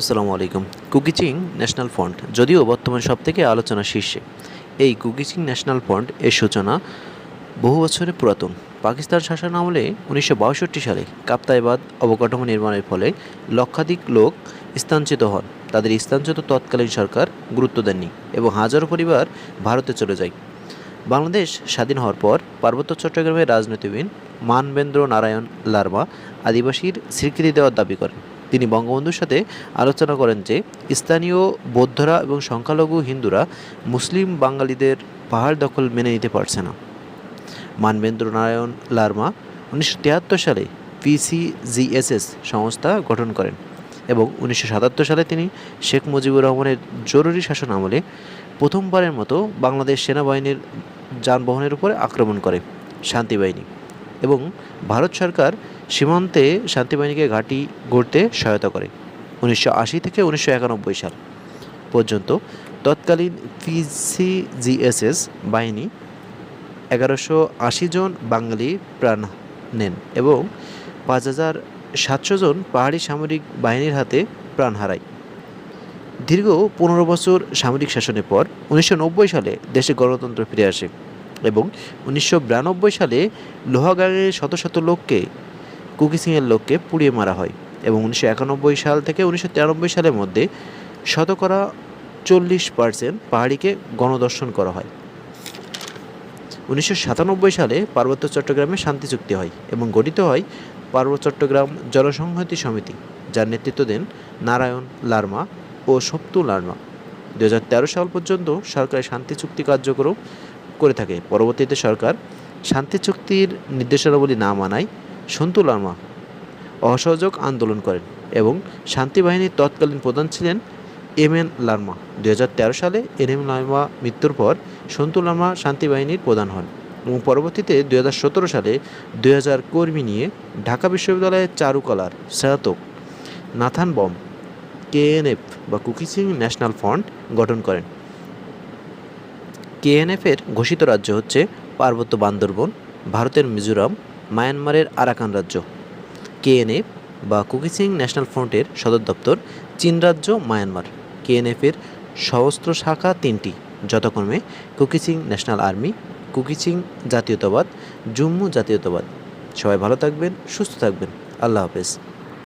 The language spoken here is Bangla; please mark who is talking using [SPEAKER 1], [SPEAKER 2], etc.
[SPEAKER 1] আসসালামু আলাইকুম। কুকিচিং ন্যাশনাল ফ্রন্ট যদিও বর্তমান সব থেকে আলোচনা শীর্ষে। এই কুকিচিং ন্যাশনাল ফ্রন্ট এর সূচনা বহু বছরের পুরাতন। পাকিস্তান শাসন আমলে উনিশশো বাষট্টি সালে কাপ্তাইবাদ অবকাঠামো নির্মাণের ফলে লক্ষাধিক লোক স্থানচ্যুত হন। তাদের স্থানচ্যুত তৎকালীন সরকার গুরুত্ব দেননি এবং হাজারো পরিবার ভারতে চলে যায়। বাংলাদেশ স্বাধীন হওয়ার পর পার্বত্য চট্টগ্রামের রাজনীতিবিদ মানবেন্দ্র নারায়ণ লার্মা আদিবাসীর স্বীকৃতি দেওয়ার দাবি করেন। তিনি বঙ্গবন্ধুর সাথে আলোচনা করেন যে, স্থানীয় বৌদ্ধরা এবং সংখ্যালঘু হিন্দুরা মুসলিম বাঙালিদের পাহাড় দখল মেনে নিতে পারছে না। মানবেন্দ্র নারায়ণ লার্মা উনিশশো তিয়াত্তর সালে পিসিজিএসএস সংস্থা গঠন করেন এবং উনিশশো সাতাত্তর সালে তিনি শেখ মুজিবুর রহমানের জরুরি শাসন আমলে প্রথমবারের মতো বাংলাদেশ সেনাবাহিনীর যানবাহনের উপরে আক্রমণ করে শান্তি বাহিনী। এবং ভারত সরকার সীমান্তে শান্তিবাহিনীকে ঘাঁটি গড়তে সহায়তা করে। উনিশশো আশি থেকে উনিশশো একানব্বই সাল পর্যন্ত তৎকালীন পিসিজিএসএস বাহিনী এগারোশো আশি জন বাঙালি প্রাণ নেন এবং পাঁচ হাজার সাতশো জন পাহাড়ি সামরিক বাহিনীর হাতে প্রাণ হারায়। দীর্ঘ পনেরো বছর সামরিক শাসনের পর উনিশশো নব্বই সালে দেশে গণতন্ত্র ফিরে আসে। এবং উনিশশো বিরানব্বই সালে লোহাগাড়ের শত শত লোককে, কুকি সিংয়ের লোককে পুড়িয়ে মারা হয় এবং উনিশশো একানব্বই সাল থেকে উনিশশো তিরানব্বই সালের মধ্যে শতকরা চল্লিশ পার্সেন্ট পাহাড়িকে গণদর্শন করা হয়। উনিশশো সাতানব্বই সালে পার্বত্য চট্টগ্রামে শান্তি চুক্তি হয় এবং গঠিত হয় পার্বত্য চট্টগ্রাম জনসংহতি সমিতি, যার নেতৃত্ব দেন নারায়ণ লার্মা ও সপ্তু লার্মা। দু হাজার তেরো সাল পর্যন্ত সরকারের শান্তি চুক্তি কার্যক্রম করে থাকে। পরবর্তীতে সরকার শান্তি চুক্তির নির্দেশনাবলী না মানায় সন্তু লার্মা অসহযোগ আন্দোলন করেন এবং শান্তি বাহিনীর তৎকালীন প্রধান ছিলেন এম এন লার্মা। দুই হাজার তেরো সালে এন এম লার্মা মৃত্যুর পর সন্তু লার্মা শান্তি বাহিনীর প্রধান হন এবং পরবর্তীতে দুই হাজার সতেরো সালে দুই হাজার কর্মী নিয়ে ঢাকা বিশ্ববিদ্যালয়ের চারুকলার স্নাতক নাথান বম কেএনএফ বা কুকিচিং ন্যাশনাল ফ্রন্ট গঠন করেন। কেএনএফের ঘোষিত রাজ্য হচ্ছে পার্বত্য বান্দরবন, ভারতের মিজোরাম, মায়ানমারের আরাকান রাজ্য। কেএনএফ বা কুকিসিং ন্যাশনাল ফ্রন্টের সদর দপ্তর চীন রাজ্য মায়ানমার। কেএনএফের সহস্র শাখা তিনটি, যথাক্রমে কুকিসিং ন্যাশনাল আর্মি কুকিসিং জাতীয়তাবাদ, জম্মু জাতীয়তাবাদ। সবাই ভালো থাকবেন, সুস্থ থাকবেন। আল্লাহ হাফেজ।